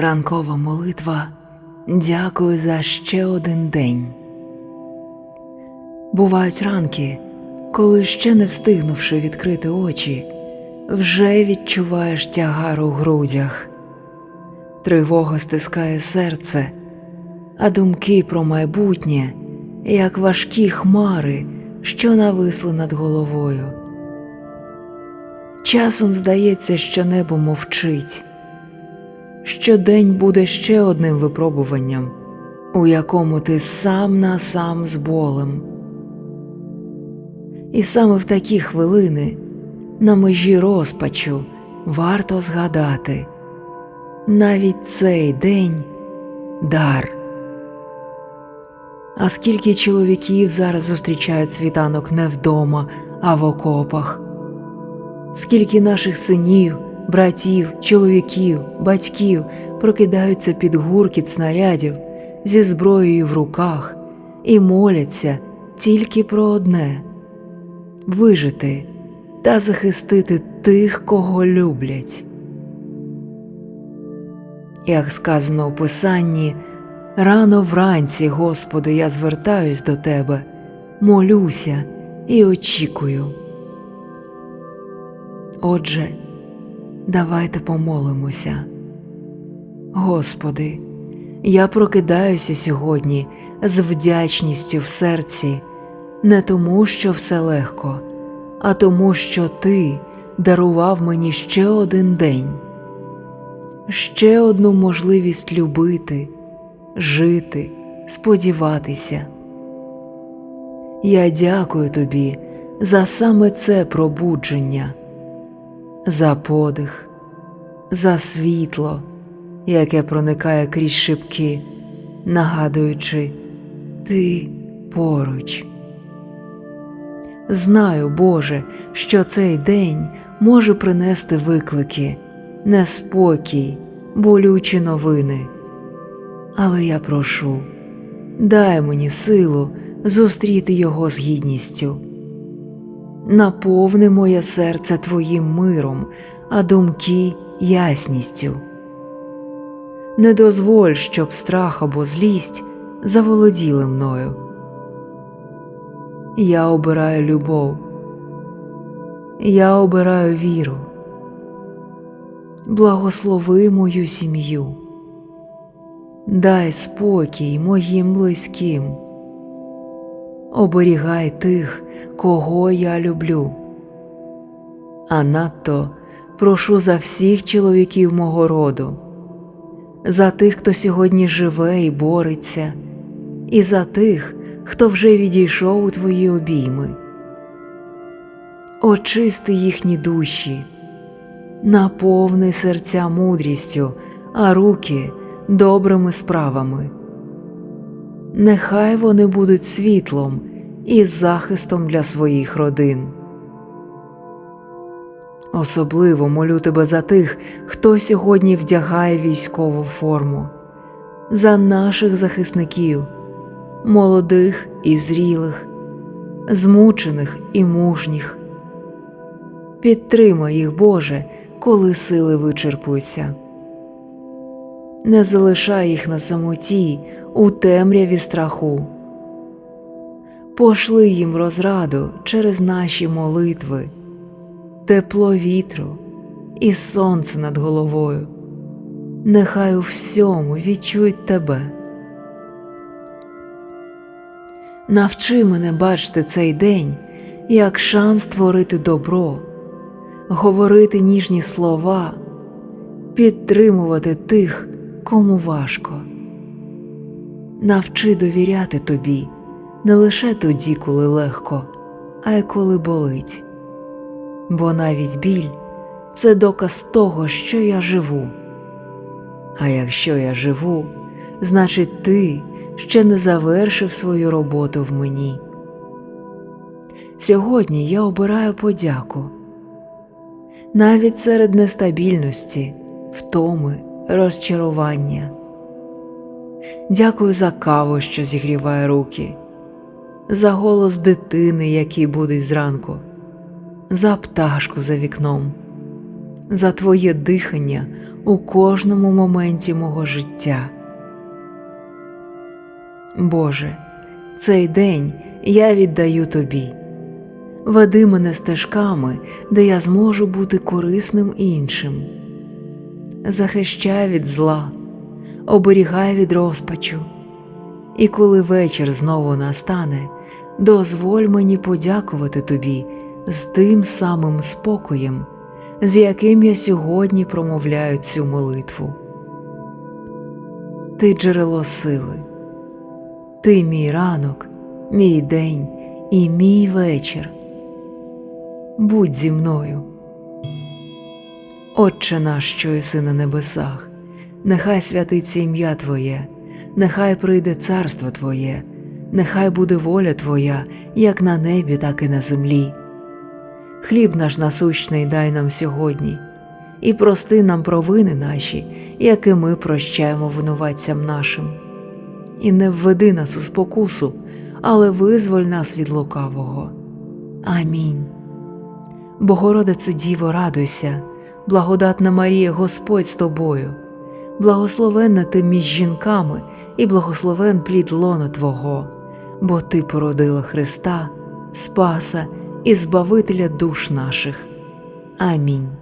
Ранкова молитва дякую за ще один день. Бувають ранки, коли ще не встигнувши відкрити очі, вже відчуваєш тягар у грудях, тривога стискає серце, а думки про майбутнє, як важкі хмари, що нависли над головою. Часом здається, що небо мовчить. Щодень буде ще одним випробуванням, у якому ти сам на сам з болем. І саме в такі хвилини, на межі розпачу, варто згадати навіть цей день дар. А скільки чоловіків зараз зустрічають світанок не вдома, а в окопах, скільки наших синів братів, чоловіків, батьків прокидаються під гуркіт снарядів зі зброєю в руках і моляться тільки про одне вижити та захистити тих, кого люблять. Як сказано у Писанні, рано вранці, Господи, я звертаюсь до Тебе, молюся і очікую. Отже, Давайте помолимося. Господи, я прокидаюся сьогодні з вдячністю в серці, не тому, що все легко, а тому, що Ти дарував мені ще один день, ще одну можливість любити, жити, сподіватися. Я дякую Тобі за саме це пробудження за подих, за світло, яке проникає крізь шибки, нагадуючи ти поруч. Знаю, Боже, що цей день може принести виклики, неспокій, болючі новини. Але я прошу, дай мені силу зустріти його з гідністю наповни моє серце Твоїм миром, а думки ясністю. Не дозволь, щоб страх або злість заволоділи мною. Я обираю любов, я обираю віру, благослови мою сім'ю, дай спокій моїм близьким оберігай тих, кого я люблю. А надто прошу за всіх чоловіків мого роду, за тих, хто сьогодні живе і бореться, і за тих, хто вже відійшов у твої обійми. Очисти їхні душі, наповни серця мудрістю, а руки добрими справами нехай вони будуть світлом і захистом для своїх родин. Особливо молю тебе за тих, хто сьогодні вдягає військову форму, за наших захисників, молодих і зрілих, змучених і мужніх. Підтримай їх, Боже, коли сили вичерпуються. Не залишай їх на самоті у темряві страху. Пошли їм розраду через наші молитви, тепло вітру і сонце над головою. Нехай у всьому відчують тебе. Навчи мене бачити цей день як шанс творити добро, говорити ніжні слова, підтримувати тих, кому важко навчи довіряти тобі не лише тоді, коли легко, а й коли болить. Бо навіть біль це доказ того, що я живу. А якщо я живу, значить ти ще не завершив свою роботу в мені. Сьогодні я обираю подяку. Навіть серед нестабільності, втоми, розчарування. Дякую за каву, що зігріває руки, за голос дитини, який будить зранку, за пташку за вікном, за твоє дихання у кожному моменті мого життя. Боже, цей день я віддаю Тобі. Веди мене стежками, де я зможу бути корисним іншим. Захищай від зла, оберігай від розпачу. І коли вечір знову настане, дозволь мені подякувати тобі з тим самим спокоєм, з яким я сьогодні промовляю цю молитву. Ти джерело сили, ти мій ранок, мій день і мій вечір. Будь зі мною. Отче наш, що єси на небесах, нехай святиться ім'я Твоє, нехай прийде царство Твоє, нехай буде воля Твоя, як на небі, так і на землі. Хліб наш насущний дай нам сьогодні, і прости нам провини наші, які ми прощаємо винуватцям нашим. І не введи нас у спокусу, але визволь нас від лукавого. Амінь. Богородице Діво, радуйся, благодатна Марія, Господь з тобою, благословенна ти між жінками, і благословен плід лона Твого, бо Ти породила Христа, Спаса і Збавителя душ наших. Амінь.